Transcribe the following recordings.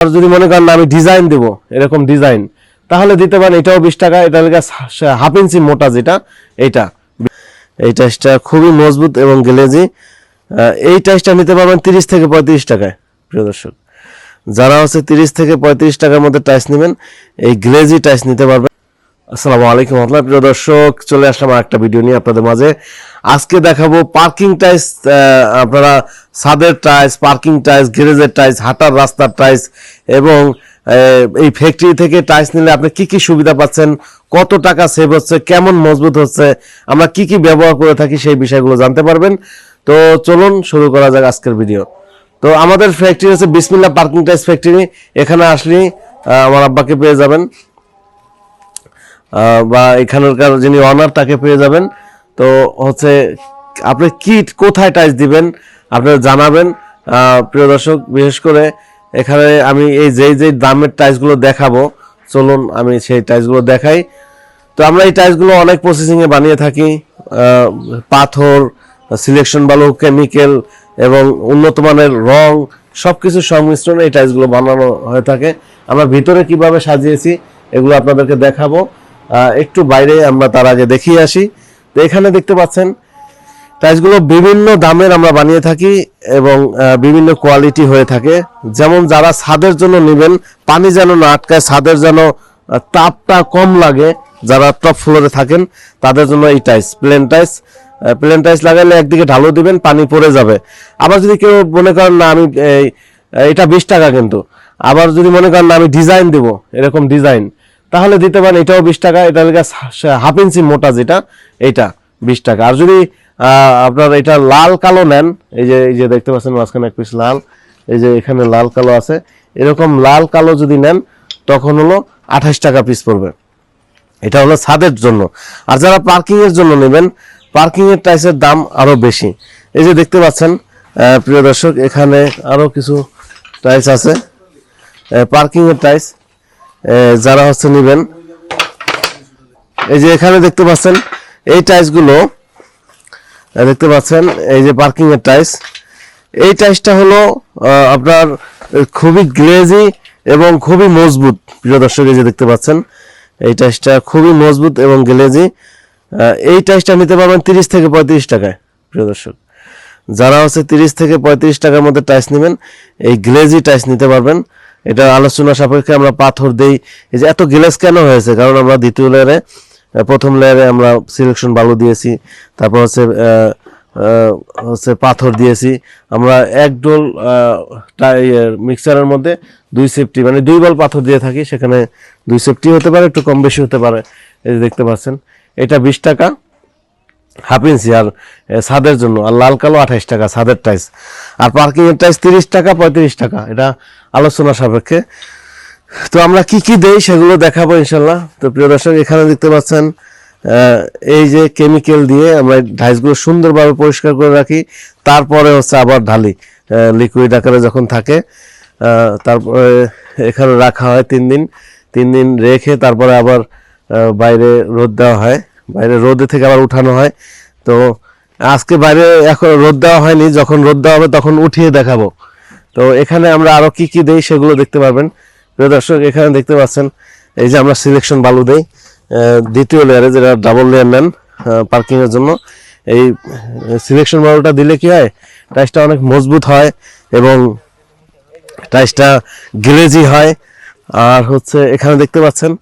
আর যদি মনে করেন আমি ডিজাইন দেব, এরকম ডিজাইন তাহলে দিতে পারেন, এটাও বিশ টাকা, এটা হাফ ইঞ্চি মোটা যেটা, এইটা। এই টাইসটা খুবই মজবুত এবং গ্লেজি। এই টাইসটা নিতে পারবেন তিরিশ থেকে পঁয়ত্রিশ টাকায়, প্রিয় দর্শক। যারা হচ্ছে তিরিশ থেকে পঁয়ত্রিশ টাকার মধ্যে টাইস নেবেন, এই গ্লেজি টাইস নিতে পারবেন। আসসালামু আলাইকুম আপনার প্রিয় দর্শক চলে আসলাম একটা ভিডিও নিয়ে আপনাদের মাঝে। আজকে দেখাবো পার্কিং টাইস আপনারা ছাদের টাইস পার্কিং টাইস গ্যারেজের টাইস হাঁটার রাস্তার টাইস এবং এই ফ্যাক্টরি থেকে টাইস নিলে আপনি কি কি সুবিধা পাচ্ছেন কত টাকা সেভ হচ্ছে কেমন মজবুত হচ্ছে আমরা কি কি ব্যবহার করে থাকি সেই বিষয়গুলো জানতে পারবেন। তো চলুন শুরু করা যাক আজকের ভিডিও। তো আমাদের ফ্যাক্টরি হচ্ছে বিসমিল্লা পার্কিং টাইস ফ্যাক্টরি এখানে আসলেই আহ, আমার আব্বাকে পেয়ে যাবেন। বা এখানকার যিনি অনার তাকে পেয়ে যাবেন। তো হচ্ছে, আপনি কি, কোথায় টাইস দিবেন, আপনারা জানাবেন। প্রিয় দর্শক, বিশেষ করে এখানে আমি এই যেই যেই দামের টাইসগুলো দেখাবো, চলুন আমি সেই টাইসগুলো দেখাই। তো আমরা এই টাইলসগুলো অনেক প্রসেসিংয়ে বানিয়ে থাকি। পাথর সিলেকশন বালু কেমিক্যাল এবং উন্নত মানের রং সব কিছুর সংমিশ্রণে এই টাইলসগুলো বানানো হয়ে থাকে। আমরা ভিতরে কীভাবে সাজিয়েছি, এগুলো আপনাদেরকে দেখাবো। একটু বাইরে আমরা তার আগে দেখিয়ে আসি। তো এখানে দেখতে পাচ্ছেন টাইলসগুলো বিভিন্ন দামের আমরা বানিয়ে থাকি এবং বিভিন্ন কোয়ালিটি হয়ে থাকে। যেমন যারা ছাদের জন্য নেবেন, পানি যেন না আটকায় ছাদের যেন তাপটা কম লাগে, যারা টপ ফ্লোরে থাকেন, তাদের জন্য এই টাইস প্লেন টাইস প্লেন টাইস লাগালে একদিকে ঢালু দিবেন, পানি পড়ে যাবে। আবার যদি কেউ মনে করেন, না, আমি এটা বিশ টাকা কিন্তু। আবার যদি মনে করেন, না, আমি ডিজাইন দেব। এরকম ডিজাইন তাহলে দিতে পারেন, এটাও বিশ টাকা, এটা লেগে হাফ ইঞ্চি মোটা যেটা, এইটা বিশ টাকা। আর যদি আপনার এটা লাল কালো নেন, এই যে এই যে দেখতে পাচ্ছেন মাঝখানে এক পিস লাল, এই যে এখানে লাল কালো আছে, এরকম লাল কালো যদি নেন, তখন হলো আঠাশ টাকা পিস পড়বে। এটা হলো ছাদের জন্য। আর যারা পার্কিং এর জন্য নেবেন পার্কিং এর টাইসের দাম আরও বেশি। এই যে দেখতে পাচ্ছেন প্রিয় দর্শক, এখানে আরও কিছু টাইস আছে। পার্কিং এর টাইস যারা হচ্ছে নেবেন, এই যে এখানে দেখতে পাচ্ছেন, এই টাইসগুলো দেখতে পাচ্ছেন, এই যে পার্কিং এর টাইস। এই টাইসটা হলো আপনার খুবই গ্লেজি এবং খুবই মজবুত, প্রিয় দর্শক, এই যে দেখতে পাচ্ছেন, এই টাইসটা খুবই মজবুত এবং গ্লেজি। এই টাইসটা নিতে পারবেন তিরিশ থেকে পঁয়ত্রিশ টাকায়, প্রিয় দর্শক। যারা হচ্ছে তিরিশ থেকে পঁয়ত্রিশ টাকার মধ্যে টাইস নেবেন, এই গ্লেজি টাইস নিতে পারবেন। এটা আলোচনা সাপেক্ষে আমরা পাথর দেই। এই যে এত গ্লেজ কেন হয়েছে? কারণ আমরা দ্বিতীয় লেয়ারে প্রথম লেয়ারে আমরা সিলেকশন বালু দিয়েছি, তারপর হচ্ছে হচ্ছে পাথর দিয়েছি। আমরা এক ডোল মিক্সারের মধ্যে দুই সেফটি মানে দুই বল পাথর দিয়ে থাকি, সেখানে দুই সেফটি হতে পারে, একটু কম বেশি হতে পারে। এই দেখতে পাচ্ছেন, এটা বিশ টাকা। হাফ ইঞ্চি আর ছাদের জন্য, আর লাল কালো আঠাইশ টাকা, ছাদের টাইস। আর পার্কিং এর টাইস তিরিশ টাকা, পঁয়ত্রিশ টাকা, এটা আলোচনা সাপেক্ষে। তো আমরা কি কি দেই সেগুলো দেখাবো ইনশাল্লাহ। তো প্রিয় দর্শক, এখানে দেখতে পাচ্ছেন এই যে কেমিক্যাল দিয়ে আমরা ডাইসগুলো সুন্দরভাবে পরিষ্কার করে রাখি। তারপরে হচ্ছে আবার ঢালি লিকুইড আকারে যখন থাকে তারপরে এখানে রাখা হয় তিন দিন। তিন দিন রেখে তারপরে আবার বাইরে রোদ দেওয়া হয়। বাইরে রোদে থেকে আবার উঠানো হয়। তো আজকে বাইরে এখন রোদ দেওয়া হয়নি, যখন রোদ দেওয়া হবে তখন উঠিয়ে দেখাবো। তো এখানে আমরা আরও কি কি দেই সেগুলো দেখতে পারবেন। প্রিয় দর্শক, এখানে দেখতে পাচ্ছেন, এই যে আমরা সিলেকশন বালু দেই দ্বিতীয় লেয়ারে যেটা ডাবল লেয়ার নেন পার্কিংয়ের জন্য। এই সিলেকশন বালুটা দিলে কি হয়, টাইসটা অনেক মজবুত হয় এবং টাইসটা গ্লেজি হয়। আর হচ্ছে এখানে দেখতে পাচ্ছেন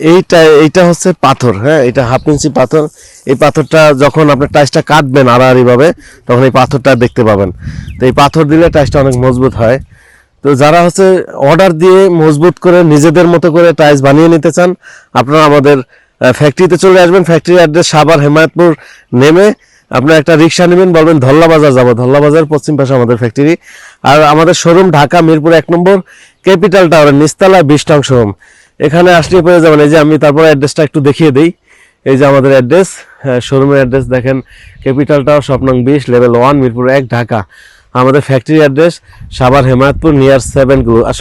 এইটা এইটা হচ্ছে পাথর হ্যাঁ? এটা হাফ ইঞ্চি পাথর। এই পাথরটা যখন আপনি টাইসটা কাটবেন আড়াআড়িভাবে, তখন এই পাথরটা দেখতে পাবেন। তো এই পাথর দিলে টাইসটা অনেক মজবুত হয়। তো যারা হচ্ছে অর্ডার দিয়ে মজবুত করে নিজেদের মতো করে টাইস বানিয়ে নিতে চান, আপনারা আমাদের ফ্যাক্টরিতে চলে আসবেন। ফ্যাক্টরি অ্যাড্রেস সাবার হেমায়তপুর নেমে আপনার একটা রিক্সা নেবেন, বলবেন ধল্লা বাজার যাব। ধল্লা বাজার পশ্চিম পাশে আমাদের ফ্যাক্টরি আর আমাদের শোরুম ঢাকা মিরপুর এক নম্বর, ক্যাপিটাল টাওয়ারের নিস্তালা বিশটাং শোরুম এখানে আসলে পেয়ে যাবেন, এই যে আমি তারপর অ্যাড্রেসটা একটু দেখিয়ে দিই। এই যে আমাদের অ্যাড্রেস শোরুমের অ্যাড্রেস দেখেন ক্যাপিটাল টাওয়ার স্বপ্নং বিশ লেভেল ওয়ান মিরপুর এক, ঢাকা। আমাদের ফ্যাক্টরি অ্যাড্রেস সাবার হেমায়তপুর নিয়ার সেভেন গ্রু